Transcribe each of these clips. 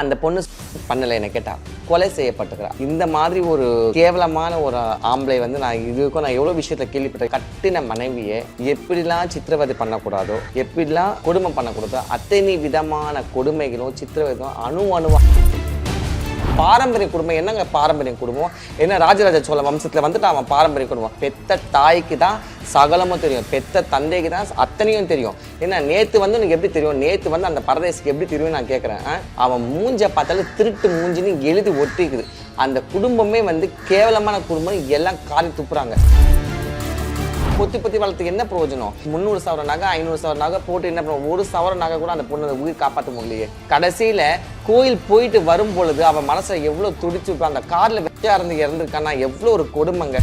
அந்த பொண்ணு பண்ணலை என்ன கேட்டா. கொலை செய்யப்பட்டுக்கிறா. இந்த மாதிரி ஒரு கேவலமான ஒரு ஆம்பளை வந்து நான் இதுக்கும் நான் எவ்வளோ விஷயத்தில் கேள்விப்பட்டேன். கட்டின மனைவியை எப்படிலாம் சித்திரவதை பண்ணக்கூடாதோ எப்படிலாம் கொடுமை பண்ணக்கூடாதோ அத்தனை விதமான கொடுமைகளும் சித்திரவதும் அணு அணுவா பாரம்பரிய குடும்பம். என்னங்க பாரம்பரிய குடும்பம்? என்ன ராஜராஜ சோழ வம்சத்தில் வந்துட்டு அவன் பாரம்பரிய குடும்பம்? பெத்த தாய்க்கு தான் சகலமும் தெரியும். பெத்த தந்தைக்கு தான் அத்தனையும் தெரியும். ஏன்னா நேற்று வந்து உனக்கு எப்படி தெரியும்? நேற்று வந்து அந்த பரதேசிக்கு எப்படி தெரியும் நான் கேட்குறேன் அவன் மூஞ்ச பார்த்தாலும் திருட்டு மூஞ்சின்னு எழுதி ஒட்டிக்குது. அந்த குடும்பமே வந்து கேவலமான குடும்பம் எல்லாம் காரி துப்புறாங்க. பொத்தி பொத்தி வளர்த்துக்கு என்ன பிரயோஜனம்? முந்நூறு சவர நகை ஐநூறு சவர நகை போட்டு என்ன பண்ணுவோம் ஒரு சவர நகை கூட அந்த பொண்ணு உயிர் காப்பாற்ற முடியலையே. கடைசியில கோயில் போயிட்டு வரும் பொழுது அவன் மனசை எவ்வளவு துடிச்சு அந்த கார்ல வெச்சா இருந்து இறந்துருக்கான்னா எவ்வளவு ஒரு கொடுமைங்க.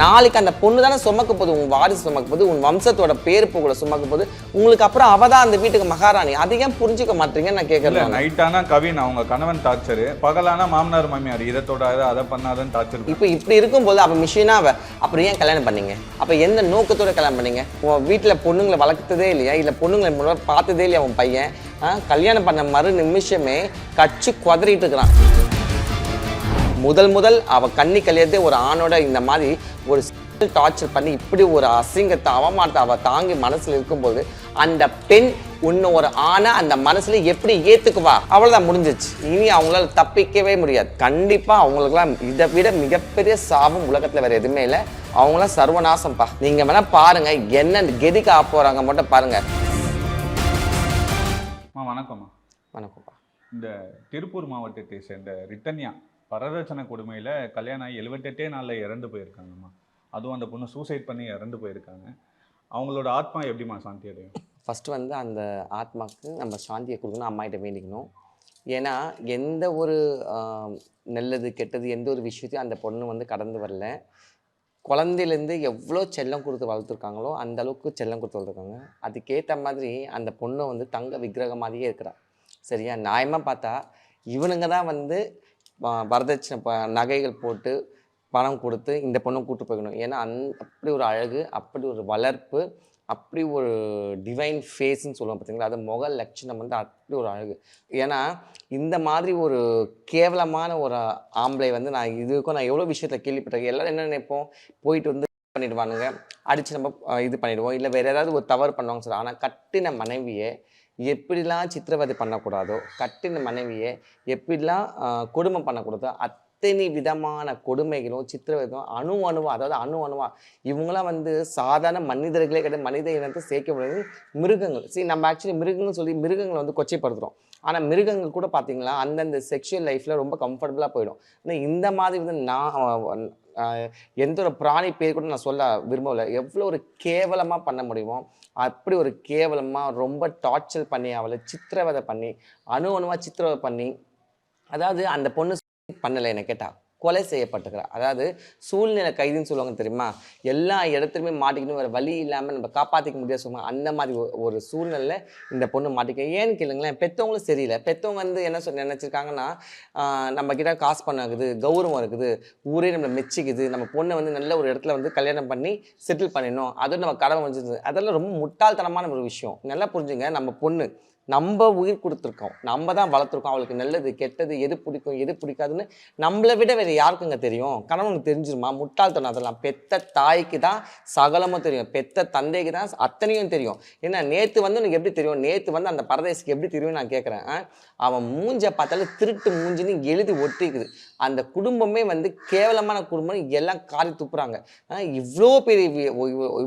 நாளைக்கு அந்த பொண்ணு தானே சுமக்க போகுது உன் வாரிசு சுமக்க போகுது உன் வம்சத்தோட பேர் புகழ சுமக்க போகுது. உங்களுக்கு அப்புறம் அவ தான் அந்த வீட்டுக்கு மகாராணி. அதை ஏன் புரிஞ்சுக்க மாட்டீங்கன்னு நான் கேட்கறேன் நைட்டானா கவின் அவங்க கணவன் டார்ச்சர் பகலானா மாமனார் மாமியார் இதை தொடாத அதை பண்ணாதன்னு டார்ச்சர் இப்போ இப்படி இருக்கும்போது அப்போ மிஷினா அவ அப்புறம் ஏன் கல்யாணம் பண்ணீங்க? அப்போ எந்த நோக்கத்தோட கல்யாணம் பண்ணீங்க? உன் வீட்டில் பொண்ணுங்களை வளர்த்ததே இல்லையா? இல்லை பொண்ணுங்களை முன்னாடி பார்த்ததே இல்லையா உன் பையன்? கல்யாணம் பண்ண மறு நிமிஷமே கச்சு குதறிட்டு இருக்கிறான். முதல் முதல் அவ கண்ணி கல்யாணத்தே ஒரு ஆணோட இந்த மாதிரி ஒரு டார்ச்சர் பண்ணி இப்படி ஒரு அசிங்கத்தை அவமானத்தை அவ தாங்கி மனசுல இருக்கும்போது அந்த பெண் உன்னை ஒரு ஆணை அந்த மனசுல எப்படி ஏத்துக்குவா? அவ்வளவுதான் முடிஞ்சிச்சு. இனி அவங்களால தப்பிக்கவே முடியாது. கண்டிப்பா அவங்களுக்குலாம் இதை விட மிகப்பெரிய சாபம் உலகத்துல வேற எதுவுமே இல்லை. அவங்களாம் சர்வநாசம்ப்பா நீங்க வேணா பாருங்க என்ன கெதிக்க ஆப் போறாங்க மட்டும் பாருங்க. வணக்கம்மா. வணக்கம்ப்பா. இந்த திருப்பூர் மாவட்டத்தை சேர்ந்த ரித்தன்யா பரதட்சணை கொடுமையில் கல்யாணம் ஆகி எழுபத்தெட்டே நாளில் இறந்து போயிருக்காங்கம்மா. அதுவும் அந்த பொண்ணு சூசைட் பண்ணி இறந்து போயிருக்காங்க. அவங்களோட ஆத்மா எப்படிம்மா சாந்தி அடையும்? ஃபஸ்ட்டு வந்து அந்த ஆத்மாவுக்கு நம்ம சாந்தியை கொடுக்கணும் அம்மாகிட்ட வேண்டிக்கணும். ஏன்னா எந்த ஒரு நல்லது கெட்டது எந்த ஒரு விஷயத்தையும் அந்த பொண்ணு வந்து கடந்து வரல. குழந்தையிலேருந்து எவ்வளோ செல்லம் கொடுத்து வளர்த்துருக்காங்களோ அந்த அளவுக்கு செல்லம் கொடுத்து வளர்த்துருக்காங்க. அதுக்கேற்ற மாதிரி அந்த பொண்ணை வந்து தங்க விக்கிரகம் மாதிரியே இருக்கிறா. சரியா? நியாயமாக பார்த்தா இவனுங்க தான் வந்து வரதட்சணை ப நகைகள் போட்டு பணம் கொடுத்து இந்த பொண்ணை கூட்டு போய்க்கணும். ஏன்னா அந் அப்படி ஒரு அழகு அப்படி ஒரு வளர்ப்பு அப்படி ஒரு டிவைன் ஃபேஸ்ன்னு சொல்லுவோம் பார்த்தீங்களா அது முக லட்சணம் வந்து அப்படி ஒரு அழகு. ஏன்னா இந்த மாதிரி ஒரு கேவலமான ஒரு ஆம்பளை வந்து நான் இதுக்கும் நான் எவ்வளோ விஷயத்தில் கேள்விப்பட்டிருக்கேன். எல்லோரும் என்ன நினைப்போம்? போயிட்டு வந்து பண்ணிடுவானுங்க. அடித்து நம்ம இது பண்ணிடுவோம். இல்லை வேறு ஏதாவது ஒரு தவறு பண்ணுவாங்க சார் ஆனால் கட்டின மனைவியை எப்படிலாம் சித்திரவதை பண்ணக்கூடாதோ கட்டின மனைவியை எப்படிலாம் கொடுமை பண்ணக்கூடாதோ அத்தனை விதமான கொடுமைகளும் சித்திரவதையும் அணு அணுவா அதாவது அணு அணுவா. இவங்களாம் வந்து சாதாரண மனிதர்களே கிடையாது. மனித இனத்தை சேர்க்க முடியாது மிருகங்கள். சரி நம்ம ஆக்சுவலி மிருகங்கள் சொல்லி மிருகங்களை வந்து கொச்சைப்படுத்துகிறோம் ஆனால் மிருகங்கள் கூட பார்த்தீங்களா அந்தந்த செக்ஷுவல் லைஃப்பில் ரொம்ப கம்ஃபர்டபுளாக போயிடும். ஆனால் இந்த மாதிரி வந்து நான் எந்த ஒரு பிராணி பேர் கூட நான் சொல்ல விரும்பவில்லை. எவ்வளோ ஒரு கேவலமாக பண்ண முடியுமோ அப்படி ஒரு கேவலமாக ரொம்ப டார்ச்சர் பண்ணி அவளை சித்திரவதை பண்ணி அணு அணுவாக சித்திரவதை பண்ணி அதாவது அந்த பொண்ணு பண்ணலை என்னை கேட்டால் கொலை செய்யப்பட்டுக்கிறார் அதாவது சூழ்நிலை கைதுன்னு சொல்லுவாங்க தெரியுமா? எல்லா இடத்துலையுமே மாட்டிக்கணும் வேறு வழி இல்லாமல் நம்ம காப்பாற்றிக்க முடியாது சொல்லுவாங்க அந்த மாதிரி ஒரு சூழ்நிலை இந்த பொண்ணு மாட்டிக்க ஏன்னு கேளுங்களேன் பெற்றவங்களும் சரியில்லை. பெற்றவங்க வந்து என்ன சொல் நினச்சிருக்காங்கன்னா நம்ம கிட்ட காசு பணம் இருக்குது கௌரவம் இருக்குது ஊரே நம்மளை மெச்சிக்குது நம்ம பொண்ணை வந்து நல்ல ஒரு இடத்துல வந்து கல்யாணம் பண்ணி செட்டில் பண்ணிடணும். அதுவும் நம்ம கடமை வந்துருது அதெல்லாம் ரொம்ப முட்டாள்தனமான ஒரு விஷயம். நல்லா புரிஞ்சுங்க நம்ம பொண்ணு நம்ம உயிர் கொடுத்துருக்கோம். நம்ம தான் வளர்த்துருக்கோம். அவளுக்கு நல்லது கெட்டது எது பிடிக்கும் எது பிடிக்காதுன்னு நம்மளை விட வேறு யாருக்குங்க தெரியும்? கணவனுக்கு தெரிஞ்சிருமா? முட்டாள்தனம் அதெல்லாம். பெத்த தாய்க்கு தான் சகலமும் தெரியும். பெத்த தந்தைக்கு தான் அத்தனையும் தெரியும். ஏன்னா நேற்று வந்து உனக்கு எப்படி தெரியும்? நேற்று வந்து அந்த பரதேசிக்கு எப்படி தெரியும் நான் கேட்குறேன் அவன் மூஞ்ச பார்த்தாலும் திருட்டு மூஞ்சின்னு எழுதி ஒட்டிக்குது. அந்த குடும்பமே வந்து கேவலமான குடும்பம் எல்லாம் காரி துப்புறாங்க. இவ்வளோ பெரிய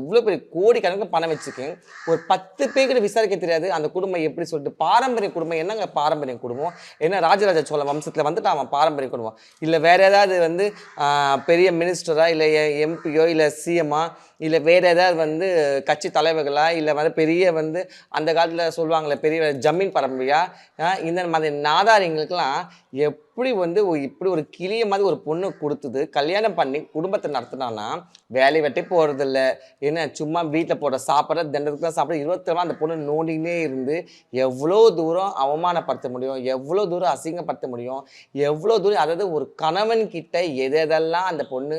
இவ்வளோ பெரிய பெரிய கோடிக்கணக்கில் பணம் வச்சுக்கேன் ஒரு பத்து பேர்கிட்ட விசாரிக்க தெரியாது. அந்த குடும்பம் எப்படி சொல்லிட்டு பாரம்பரிய குடும்பம் என்னங்க பாரம்பரிய குடும்பம்? என்ன ராஜராஜ சோழ வம்சத்தில் வந்துட்டு அவன் பாரம்பரிய குடும்பம்? இல்லை வேற ஏதாவது வந்து பெரிய மினிஸ்டரா இல்லை எம்பியோ இல்லை சிஎம்மா இல்லை வேறு ஏதாவது வந்து கட்சி தலைவர்களா இல்லை வந்து பெரிய வந்து அந்த காலத்தில் சொல்லுவாங்களே பெரிய ஜமீன் பரம்பரையா? இந்த மாதிரி நாதாரிங்களுக்கெல்லாம் எப்படி வந்து இப்படி ஒரு கிளிய மாதிரி ஒரு பொண்ணு கொடுத்தது கல்யாணம் பண்ணி குடும்பத்தை நடத்தினான்னா வேலை வெட்டி போகிறதில்ல என்ன சும்மா வீட்டில் போடுற சாப்பிட்ற தண்டத்துக்கு தான் சாப்பிட்ற இருபத்தெல்லாம் அந்த பொண்ணு நோண்டினே இருந்து எவ்வளோ தூரம் அவமானப்படுத்த முடியும் எவ்வளோ தூரம் அசிங்கப்படுத்த முடியும் எவ்வளோ தூரம் அதாவது ஒரு கணவன் கிட்ட எதெல்லாம் அந்த பொண்ணு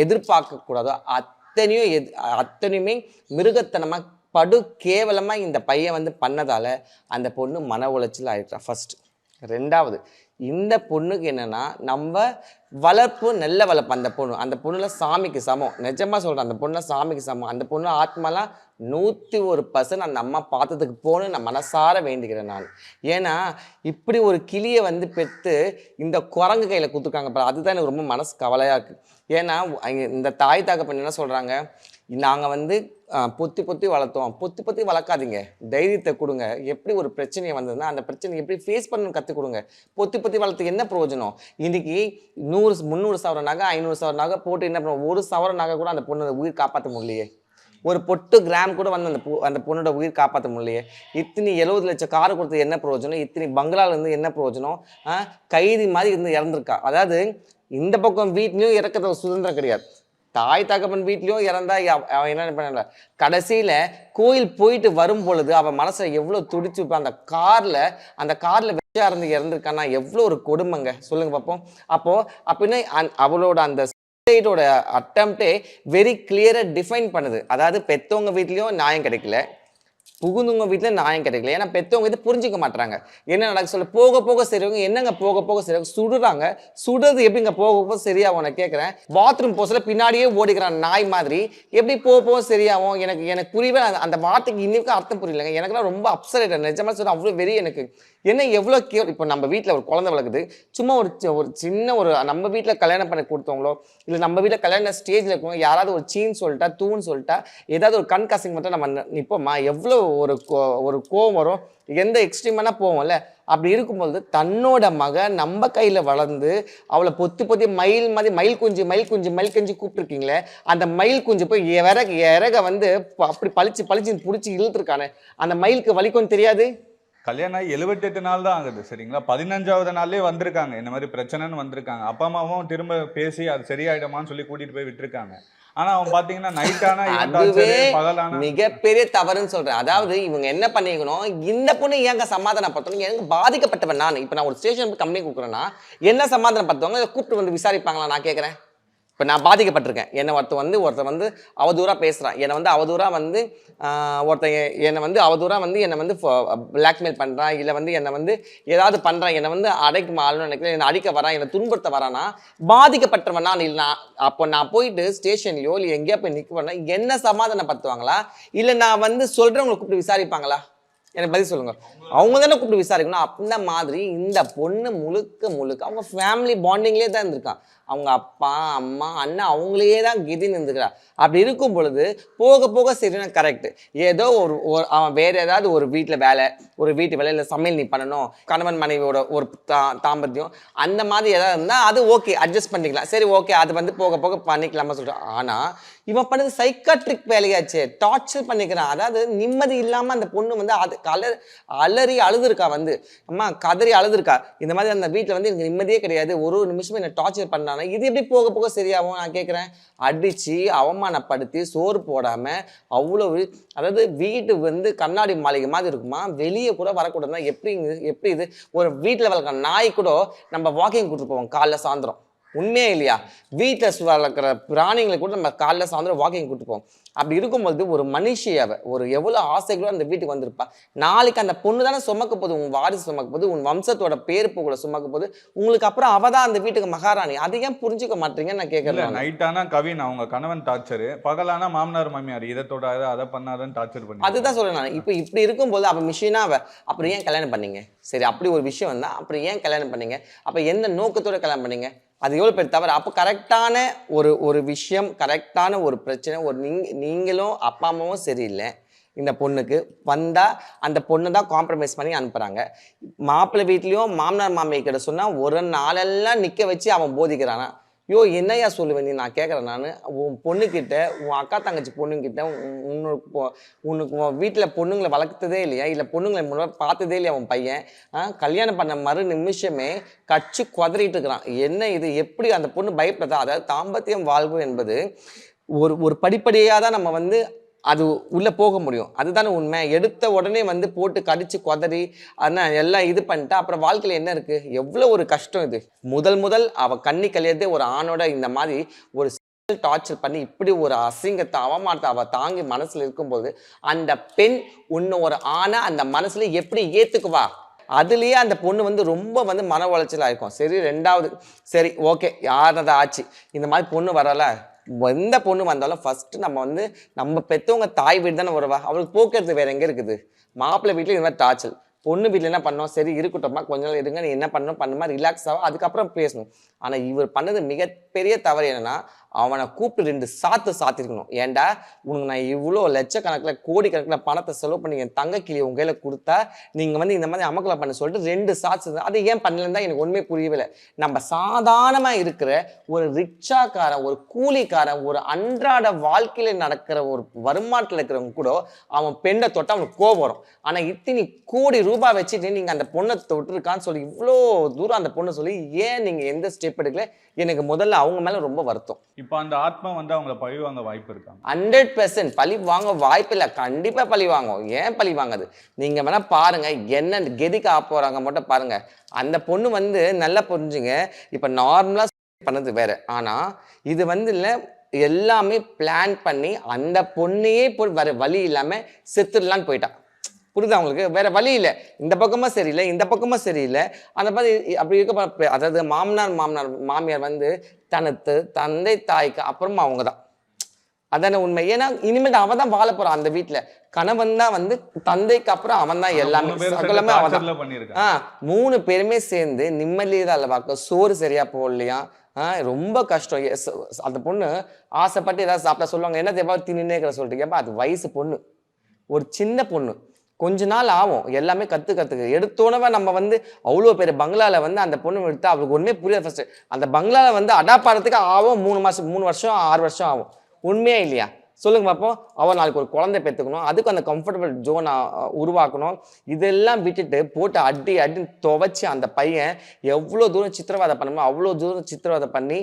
எதிர்பார்க்கக்கூடாதோ அத் அத்தனையும் எது அத்தனையுமே மிருகத்தனமாக படு கேவலமாக இந்த பையன் வந்து பண்ணதால் அந்த பொண்ணு மன உளைச்சல் ஆயிட்டா ஃபஸ்ட்டு ரெண்டாவது இந்த பொண்ணுக்கு என்னன்னா நம்ம வளர்ப்பு நல்ல வளர்ப்பு. அந்த பொண்ணு அந்த பொண்ணுல சாமிக்கு சமம். நிஜமாக சொல்கிறேன் அந்த பொண்ணுல சாமிக்கு சமம். அந்த பொண்ணு ஆத்மாலாம் நூற்றி ஒரு பர்சன்ட் அந்த அம்மா பார்த்ததுக்கு போகணும்னு நான் மனசார வேண்டிக்கிறேன் நான். ஏன்னா இப்படி ஒரு கிளியை வந்து பெற்று இந்த குரங்கு கையில் கொடுத்துருக்காங்க பாரு அதுதான் எனக்கு ரொம்ப மனசு கவலையாக இருக்குது ஏன்னா இந்த தாய் தகப்பன் என்ன சொல்கிறாங்க நாங்கள் வந்து பொத்தி பொத்தி வளர்த்தோம். பொத்தி பொத்தி வளர்க்காதீங்க. தைரியத்தை கொடுங்க. எப்படி ஒரு பிரச்சனையை வந்ததுன்னா அந்த பிரச்சனையை எப்படி ஃபேஸ் பண்ணணும்னு கற்றுக் கொடுங்க. பொத்தி பொத்தி வளர்த்து என்ன பிரயோஜனம்? இன்னைக்கு நூறு முந்நூறு சவர நகை ஐநூறு சவர நகை போட்டு என்ன பண்ணுவோம்? ஒரு சவர நகை கூட அந்த பொண்ணு உயிர் காப்பாற்ற முடியலையே. ஒரு பொட்டு கிராம் கூட வந்து அந்த பொ அந்த பொண்ணோட உயிர் காப்பாற்ற முடியலையே. இத்தனை எழுபது லட்சம் காரை கொடுத்தது என்ன பிரயோஜனம்? இத்தனை பங்களாலேருந்து என்ன பிரயோஜனம்? கைதி மாதிரி இருந்து இறந்துருக்கா. அதாவது இந்த பக்கம் வீட்லேயும் இறக்கிறது ஒரு சுதந்திரம் கிடையாது. தாய் தகப்பன் வீட்லேயும் இறந்தா அவன் என்ன பண்ணல கடைசியில் கோயில் போயிட்டு வரும் பொழுது அவன் மனசை எவ்வளோ துடிச்சு அந்த காரில் அந்த காரில் வெச்சா இருந்து இறந்துருக்கான்னா எவ்வளோ ஒரு கொடுமைங்க. சொல்லுங்க பார்ப்போம் அப்போது அப்படின்னு அந் அவளோட அந்த சைடோட அட்டம்ப்டே வெரி கிளியராக டிஃபைன் பண்ணுது. அதாவது பெத்தவங்க வீட்லேயும் நியாயம் கிடைக்கல. புகுந்தவங்க வீட்டில் நியாயம் கிடைக்கல. ஏன்னா பெற்றவங்க இதை புரிஞ்சுக்க மாட்டாங்க என்ன நடக்க சொல்ல? போக போக சரிவங்க என்னங்க போக போக சரிவங்க? சுடுறாங்க. சுடுறது எப்படிங்க? போக போக சரியாகும்? நான் கேட்குறேன். பாத்ரூம் போசல பின்னாடியே ஓடிக்கிறான் நாய் மாதிரி எப்படி போக போக சரியாகும்? எனக்கு எனக்கு புரியவே அந்த- வார்த்தைக்கு இன்னைக்கும் அர்த்தம் புரியலங்க. எனக்குலாம் ரொம்ப அப்சரேட் நிஜமா சொல்ல அவ்வளோ வெறி எனக்கு. என்ன எவ்வளோ கே இப்போ நம்ம வீட்டில் ஒரு குழந்தை வளர்க்குது சும்மா ஒரு ஒரு சின்ன ஒரு நம்ம வீட்டில் கல்யாணம் பண்ணி கொடுத்தவங்களோ இல்லை நம்ம வீட்டில் கல்யாண ஸ்டேஜில் இருக்கவங்க யாராவது ஒரு சீன்னு சொல்லிட்டா தூன்னு சொல்லிட்டா ஏதாவது ஒரு கண் கசிங் மட்டும் நம்ம நிற்போமா எவ்வளோ ஒரு கோ- ஒரு கோவம் வரும்? எந்த எக்ஸ்ட்ரீமான போவோம்ல? அப்படி இருக்கும்போது தன்னோட மக நம்ம கையில் வளர்ந்து அவளை பொத்து பொத்தி மயில் மாதிரி மயில் குஞ்சு மயில் குஞ்சு மயில் குஞ்சு கூப்பிட்டுருக்கீங்களே அந்த மயில் குஞ்சு போய் இறக இறக வந்து அப்படி பளிச்சு பளிச்சு பிடிச்சி இழுத்துருக்கானே அந்த மயிலுக்கு வலிக்கும் தெரியாது? கல்யாணம் ஆகி எழுபத்தெட்டு நாள் தான் ஆகுது சரிங்களா? பதினஞ்சாவது நாள்லயே வந்திருக்காங்க. இந்த மாதிரி பிரச்சனைன்னு வந்திருக்காங்க. அப்பா அம்மாவும் திரும்ப பேசி அது சரியாயிடுமான்னு சொல்லி கூட்டிட்டு போய் விட்டுருக்காங்க. ஆனா அவன் பாத்தீங்கன்னா நைட் ஆனா இவன் அதுவே torture, பகலானா மிகப்பெரிய தவறுன்னு சொல்றேன். அதாவது இவங்க என்ன பண்ணிக்கணும்? இந்த பொண்ணு ஏங்க சமாதானப்படுத்தணும்? எனக்கு பாதிக்கப்பட்டவன் நான்? இப்போ நான் ஒரு ஸ்டேஷன் கம்பெனி கொடுக்குறேன்னா என்ன சமாதானப்படுத்துவாங்க? கூப்பிட்டு வந்து விசாரிப்பாங்களா? நான் கேட்குறேன் இப்போ நான் பாதிக்கப்பட்டிருக்கேன். என்னை ஒருத்தர் வந்து ஒருத்தர் வந்து அவதூறாக பேசுகிறான் என்னை வந்து அவதூறாக வந்து ஒருத்தன் என்னை வந்து அவதூறாக வந்து என்னை வந்து பிளாக்மெயில் பண்ணுறான் இல்லை வந்து என்னை வந்து ஏதாவது பண்ணுறான் என்னை வந்து அடைக்க ஆளுன்னு நினைக்கிறேன் என்னை அடிக்க வரான் என்னை துன்புறுத்த வரானா பாதிக்கப்பட்டவன் நான் இல்லை நான் அப்போ நான் போயிட்டு ஸ்டேஷன்லையோ இல்லை எங்கேயா போய் நிற்க என்ன சமாதானப்படுத்துவாங்களா? இல்லை நான் வந்து சொல்கிறவங்களை கூப்பிட்டு விசாரிப்பாங்களா? எனக்கு பதில் சொல்லுங்க. அவங்க தானே கூப்பிட்டு விசாரிக்கணும். அந்த மாதிரி இந்த பொண்ணு முழுக்க முழுக்க அவங்க ஃபேமிலி பாண்டிங்லேயே தான் இருந்திருக்கான் அவங்க அப்பா அம்மா அண்ணன் அவங்களையே தான் கெதின்னு இருந்துக்கிறா அப்படி இருக்கும் பொழுது போக போக சரினா கரெக்ட் ஏதோ ஒரு ஒரு- அவன் வேறு ஏதாவது ஒரு வீட்டில் வேலை ஒரு வீட்டு வேலை இல்லை சமையல் நீ பண்ணணும் கணவன் மனைவியோட ஒரு தா தாம்பத்தியம் அந்த மாதிரி ஏதாவது இருந்தால் அது ஓகே அட்ஜஸ்ட் பண்ணிக்கலாம். சரி ஓகே அது வந்து போக போக பண்ணிக்கலாமா சொல்கிறேன் ஆனால் இவன் பண்ணது சைக்காட்ரிக் வேலையாச்சு. டார்ச்சர் பண்ணிக்கிறான். அதாவது நிம்மதி இல்லாமல் அந்த பொண்ணு வந்து அது கலர் அலறி அழுதுருக்கா வந்து. அம்மா கதறி அழுதுருக்கா. இந்த மாதிரி அந்த வீட்டில் வந்து எனக்கு நிம்மதியே கிடையாது. ஒரு ஒரு நிமிஷமும் என்னை டார்ச்சர் பண்ணானா. இது எப்படி போக போக சரியாகும் நான் கேட்குறேன் அடித்து அவமானப்படுத்தி சோறு போடாமல் அவ்வளோ அதாவது வீட்டு வந்து கண்ணாடி மாளிகை மாதிரி இருக்குமா? வெளியே கூட வரக்கூடாதுன்னா எப்படி எப்படி இது? ஒரு வீட்டில் வளர்க்குற நாய் கூட நம்ம வாக்கிங் கூட்டிட்டு போவோம். காலைல சாயந்தரம். உண்மையே இல்லையா? வீட்டில் வளர்க்குற பிராணிங்களை கூட நம்ம காலைல சாயந்தரம் வாக்கிங் கூட்டு போவோம். அப்படி இருக்கும்போது ஒரு மனுஷி அவ ஒரு எவ்வளோ ஆசைகளோ அந்த வீட்டுக்கு வந்திருப்பா. நாளைக்கு அந்த பொண்ணு தானே சுமக்க போகுது உன் வாரிசு சுமக்க போகுது உன் வம்சத்தோட பேர் புகழை சுமக்க போகுது. உங்களுக்கு அப்புறம் அவ தான் அந்த வீட்டுக்கு மகாராணி. அதை ஏன் புரிஞ்சுக்க மாட்டீங்கன்னு நான் கேட்குறேன் நைட் ஆனா கவின் அவங்க கணவன் டார்ச்சர் பகலானா மாமனார் மாமியார் இதை தொடாத அதை பண்ணாதன்னு டார்ச்சர் பண்ணி அதுதான் சொல்றேன் நான். இப்போ இப்படி இருக்கும்போது அவ மிஷினா அப்புறம் ஏன் கல்யாணம் பண்ணீங்க? சரி அப்படி ஒரு விஷயம் வந்தா அப்புறம் ஏன் கல்யாணம் பண்ணீங்க? அப்போ எந்த நோக்கத்தோட கல்யாணம் பண்ணீங்க? அது எவ்வளோ பேர் தவிர அப்போ கரெக்டான ஒரு ஒரு விஷயம் கரெக்டான ஒரு பிரச்சனை ஒரு நீங்க நீங்களும் அப்பா அம்மாவும் சரியில்லை. இந்த பொண்ணுக்கு வந்தால் அந்த பொண்ணு தான் காம்ப்ரமைஸ் பண்ணி அனுப்புகிறாங்க மாப்பிள்ளை வீட்லேயும் மாமனார் மாமியை கிட்ட சொன்னால் ஒரு நாளெல்லாம் நிற்க வச்சு அவன் போதிக்கிறானா? யோ என்னய்யா சொல்லுவேன் நீ? நான் கேட்குறேன் நான். உன் பொண்ணுக்கிட்ட உன் அக்கா தங்கச்சி பொண்ணுங்கிட்ட உன் உன்னோட உனக்கு உன் வீட்டில் பொண்ணுங்களை வளர்த்ததே இல்லையா? இல்லை பொண்ணுங்களை முன்னாடி பார்த்ததே இல்லையா உன் பையன்? ஆ, கல்யாணம் பண்ண மறு நிமிஷமே கட்சி குதறிட்டு இருக்கிறான். என்ன இது? எப்படி அந்த பொண்ணு பயப்படுதா அதாவது தாம்பத்தியம் வாழ்வு என்பது ஒரு ஒரு படிப்படியாக தான் நம்ம வந்து அது உள்ளே போக முடியும். அதுதானே உண்மை. எடுத்த உடனே வந்து போட்டு கடிச்சு குதறி அதான் எல்லாம் இது பண்ணிட்டா அப்புறம் வாழ்க்கையில் என்ன இருக்குது எவ்வளோ ஒரு கஷ்டம் இது. முதல் முதல் அவள் கண்ணி கழியதே ஒரு ஆணோட இந்த மாதிரி ஒரு டார்ச்சர் பண்ணி இப்படி ஒரு அசிங்கத்தை அவமானத்தை அவள் தாங்கி மனசில் இருக்கும்போது அந்த பெண் உன்னை ஒரு ஆணை அந்த மனசில் எப்படி ஏற்றுக்குவா அதுலேயே அந்த பொண்ணு வந்து ரொம்ப வந்து மன உளைச்சலாக இருக்கும். சரி ரெண்டாவது சரி ஓகே யாரது ஆச்சு? இந்த மாதிரி பொண்ணு வரல. எந்த பொண்ணு வந்தாலும் ஃபஸ்ட்டு நம்ம வந்து நம்ம பெத்தவங்க தாய் வீடு தானே வருவா? அவளுக்கு போக்குறது வேற எங்க இருக்குது? மாப்பிள்ளை வீட்டுல இந்த மாதிரி டாச்சல் பொண்ணு வீட்டில் என்ன பண்ணோம்? சரி இருக்கட்டும்மா கொஞ்ச நாள் இருங்க நீ என்ன பண்ணணும்? பண்ணுமா ரிலாக்ஸ் ஆகும் அதுக்கப்புறம் பேசணும். ஆனால் இவர் பண்ணது மிகப்பெரிய தவறு என்னன்னா அவனை கூப்பிட்டு ரெண்டு சாத்து சாத்திருக்கணும். ஏன்டா உனக்கு நான் இவ்வளோ லட்சக்கணக்கில் கோடி கணக்கில் பணத்தை செலவு பண்ணி என் தங்க கிளி உங்க கையில் கொடுத்தா நீங்கள் வந்து இந்த மாதிரி அமக்கலை பண்ண சொல்லிட்டு ரெண்டு சாத்து அது ஏன் பண்ணலன்னு தான் எனக்கு ஒன்றுமே புரியவே இல்லை நம்ம சாதாரணமாக இருக்கிற ஒரு ரிக்ஷாக்காரன் ஒரு கூலிக்காரன் ஒரு அன்றாட வாழ்க்கையில் நடக்கிற ஒரு வருமானத்தில் இருக்கிறவங்க கூட அவன் பெண்ணை தொட்டு அவனுக்கு கோபம் வரும். ஆனால் இத்தினி கோடி ரூபாய் வச்சுட்டு நீங்கள் அந்த பொண்ணை தொட்டிருக்கான்னு சொல்லி இவ்வளோ தூரம் அந்த பொண்ணை சொல்லி ஏன் நீங்கள் எந்த ஸ்டெப் எடுக்கல? எனக்கு முதல்ல அவங்க மேலே ரொம்ப வருத்தம். இப்போ அந்த ஆத்மா வந்து அவங்கள பழிவாங்க வாய்ப்பு இருக்காங்க ஹண்ட்ரட் பெர்சன்ட் பழி வாங்க வாய்ப்பில்லை கண்டிப்பாக பழி வாங்கும் ஏன் பழி வாங்குது நீங்கள் வேணால் பாருங்க என்ன கெதிக்கு ஆப் போகிறாங்க மட்டும் பாருங்க. அந்த பொண்ணு வந்து நல்லா புரிஞ்சுங்க. இப்போ நார்மலாக பண்ணது வேற. ஆனால் இது வந்து இல்லை எல்லாமே பிளான் பண்ணி அந்த பொண்ணையே போய் வேற வழி இல்லாமல் செத்துடலான்னு போயிட்டா. புரியுதா உங்களுக்கு? வேற வழி இல்லை. இந்த பக்கமும் சரியில்லை இந்த பக்கமும் சரியில்லை. அந்த மாதிரி அப்படி இருக்க அதாவது மாமனார் மாமனார் மாமியார் வந்து தனது தந்தை தாய்க்கு அப்புறமா அவங்க தான் அதான உண்மை? ஏன்னா இனிமேல் அவன் தான் வாழ போறான் அந்த வீட்ல. கணவன் தான் வந்து தந்தைக்கு அப்புறம் அவன் தான் எல்லாமே சகலமே அவன் தான். torture-ல பண்ணியிருக்காங்க. ஆ மூணு பேருமே சேர்ந்து நிம்மதியே தான் இல்லை பார்க்க சோறு சரியா போடலையா? ரொம்ப கஷ்டம். அந்த பொண்ணு ஆசைப்பட்டு ஏதாவது சாப்பிட்டா சொல்லுவாங்க என்ன தேவை இருக்கிற? சொல்லிட்டு. ஏப்பா அது வயசு பொண்ணு. ஒரு சின்ன பொண்ணு. கொஞ்ச நாள் ஆகும். எல்லாமே கத்து கத்துக்கு. எடுத்தோனவே நம்ம வந்து அவ்வளோ பேர் பங்களாவில் வந்து அந்த பொண்ணு எடுத்தால் அவளுக்கு ஒன்றுமே புரியாது ஃபஸ்ட்டு அந்த பங்களாவில் வந்து அடாப்ட் ஆகிறதுக்கு ஆகும். மூணு மாதம் மூணு வருஷம் ஆறு வருஷம் ஆகும். உண்மையே இல்லையா? சொல்லுங்க பார்ப்போம் அவன் நாளைக்கு ஒரு குழந்தை பெற்றுக்கணும். அதுக்கு அந்த கம்ஃபர்டபுள் ஜோனை உருவாக்கணும். இதெல்லாம் விட்டுட்டு போட்டு அடி அடின்னு துவைச்சி அந்த பையன் எவ்வளோ தூரம் சித்திரவதை பண்ணணுமோ அவ்வளோ தூரம் சித்திரவதை பண்ணி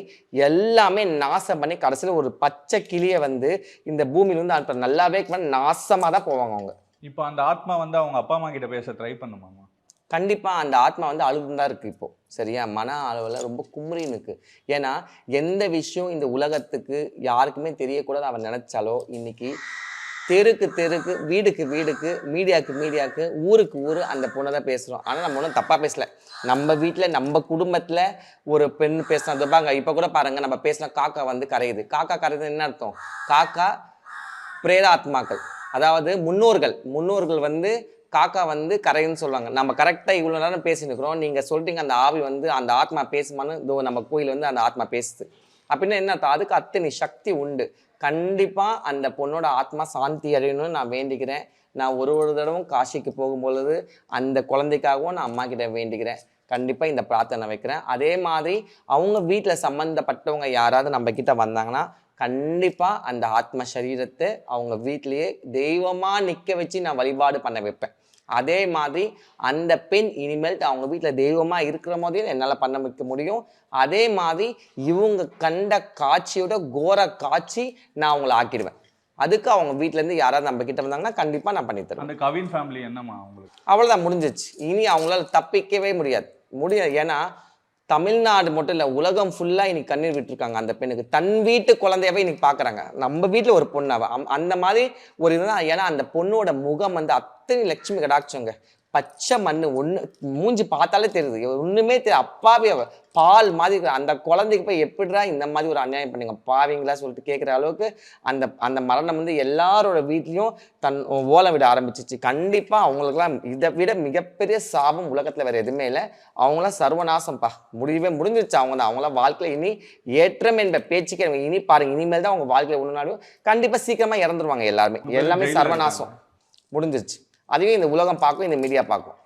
எல்லாமே நாசம் பண்ணி கடைசியில் ஒரு பச்சை கிளியை வந்து இந்த பூமியிலேருந்து அனுப்புற நல்லாவே நாசமாக தான் போவாங்க அவங்க. இப்போ அந்த ஆத்மா வந்து அவங்க அப்பா அம்மா கிட்ட பேச ட்ரை பண்ணுமாமா கண்டிப்பாக அந்த ஆத்மா வந்து அழுதுதான் தான் இருக்குது இப்போது சரியா? மன அளவில் ரொம்ப குமுறின்னு இருக்குது ஏன்னா எந்த விஷயம் இந்த உலகத்துக்கு யாருக்குமே தெரியக்கூடாது அவன் நினச்சாலோ இன்னைக்கு தெருக்கு தெருக்கு வீடுக்கு வீடுக்கு மீடியாக்கு மீடியாவுக்கு ஊருக்கு ஊர் அந்த பொண்ணை தான் பேசுகிறோம் ஆனால் நம்ம ஒன்றும் தப்பாக பேசலை. நம்ம வீட்டில் நம்ம குடும்பத்தில் ஒரு பெண் பேசினது பாங்க இப்போ கூட பாருங்கள் நம்ம பேசின காக்கா வந்து கரையுது. காக்கா கரையுது என்ன அர்த்தம்? காக்கா பிரேதாத்மாக்கள். அதாவது முன்னோர்கள் முன்னோர்கள் வந்து காக்கா வந்து கரைன்னு சொல்லுவாங்க. நம்ம கரெக்டாக இவ்வளோ நேரம் பேசினுக்கிறோம் நீங்கள் சொல்லிட்டீங்க அந்த ஆவி வந்து அந்த ஆத்மா பேசுமான்னு இதோ நம்ம கோயில் வந்து அந்த ஆத்மா பேசுது. அப்படின்னா என்ன அதுக்கு அத்தனை சக்தி உண்டு. கண்டிப்பாக அந்த பொண்ணோட ஆத்மா சாந்தி அடையணும்னு நான் வேண்டிக்கிறேன். நான் ஒரு ஒரு தடவும் காசிக்கு போகும்பொழுது அந்த குழந்தைக்காகவும் நான் அம்மா கிட்ட வேண்டிக்கிறேன். கண்டிப்பாக இந்த பிரார்த்தனை வைக்கிறேன். அதே மாதிரி அவங்க வீட்டில் சம்மந்தப்பட்டவங்க யாராவது நம்ம கிட்ட வந்தாங்கன்னா கண்டிப்பாக அந்த ஆத்ம சரீரத்தை அவங்க வீட்டிலேயே தெய்வமாக நிற்க வச்சு நான் வழிபாடு பண்ண வைப்பேன். அதே மாதிரி அந்த பெண் இனிமேல் அவங்க வீட்டில் தெய்வமாக இருக்கிற போதே என்னால் பண்ண வைக்க முடியும். அதே மாதிரி இவங்க கண்ட காட்சியோட கோர காட்சி நான் அவங்கள ஆக்கிடுவேன். அதுக்கு அவங்க வீட்டிலேருந்து யாராவது நம்ம கிட்ட வந்தாங்கன்னா கண்டிப்பாக நான் பண்ணி தருவேன். அந்த கவின் ஃபேமிலி என்னம்மா அவங்களுக்கு? அவ்வளோதான் முடிஞ்சிச்சு இனி அவங்களால தப்பிக்கவே முடியாது. முடியாது. ஏன்னா தமிழ்நாடு மட்டும் இல்லை உலகம் ஃபுல்லாக இன்னைக்கு கண்ணீர் விட்டுருக்காங்க அந்த பெண்ணுக்கு. தன் வீட்டு குழந்தையவே இன்னைக்கு பார்க்குறாங்க நம்ம வீட்டில் ஒரு பொண்ணு அவ. அம்- அந்த மாதிரி ஒரு இதுதான். ஏன்னா அந்த பொண்ணோட முகம் வந்து அத்தனை லட்சுமி கடாட்சங்க பச்சை மண்ணு ஒன்று மூஞ்சி பார்த்தாலே தெரியுது. ஒன்றுமே தெரியும் அப்பாவே பால் மாதிரி அந்த குழந்தைக்கு போய் எப்படிடா இந்த மாதிரி ஒரு அநியாயம் பண்ணீங்க? பாவீங்களா சொல்லிட்டு கேட்குற அளவுக்கு அந்த அந்த மரணம் வந்து எல்லாரோட வீட்லேயும் தன் ஓலம் விட ஆரம்பிச்சிச்சு. கண்டிப்பாக அவங்களுக்குலாம் இதை விட மிகப்பெரிய சாபம் உலகத்தில் வேறு எதுவுமே இல்லை. அவங்களாம் சர்வநாசம்ப்பா முடியவே முடிஞ்சிருச்சு. அவங்க தான். அவங்களாம் வாழ்க்கையில் இனி ஏற்றம் என்ப பேச்சுக்கே இனி பாருங்க. இனிமேல் தான் அவங்க வாழ்க்கையில் ஒன்றுனாலும் கண்டிப்பாக சீக்கிரமாக இறந்துருவாங்க எல்லாருமே. எல்லாமே சர்வநாசம். முடிஞ்சிருச்சு. அதுவே இந்த உலகம் பார்க்கும் இந்த மீடியா பார்க்கும்.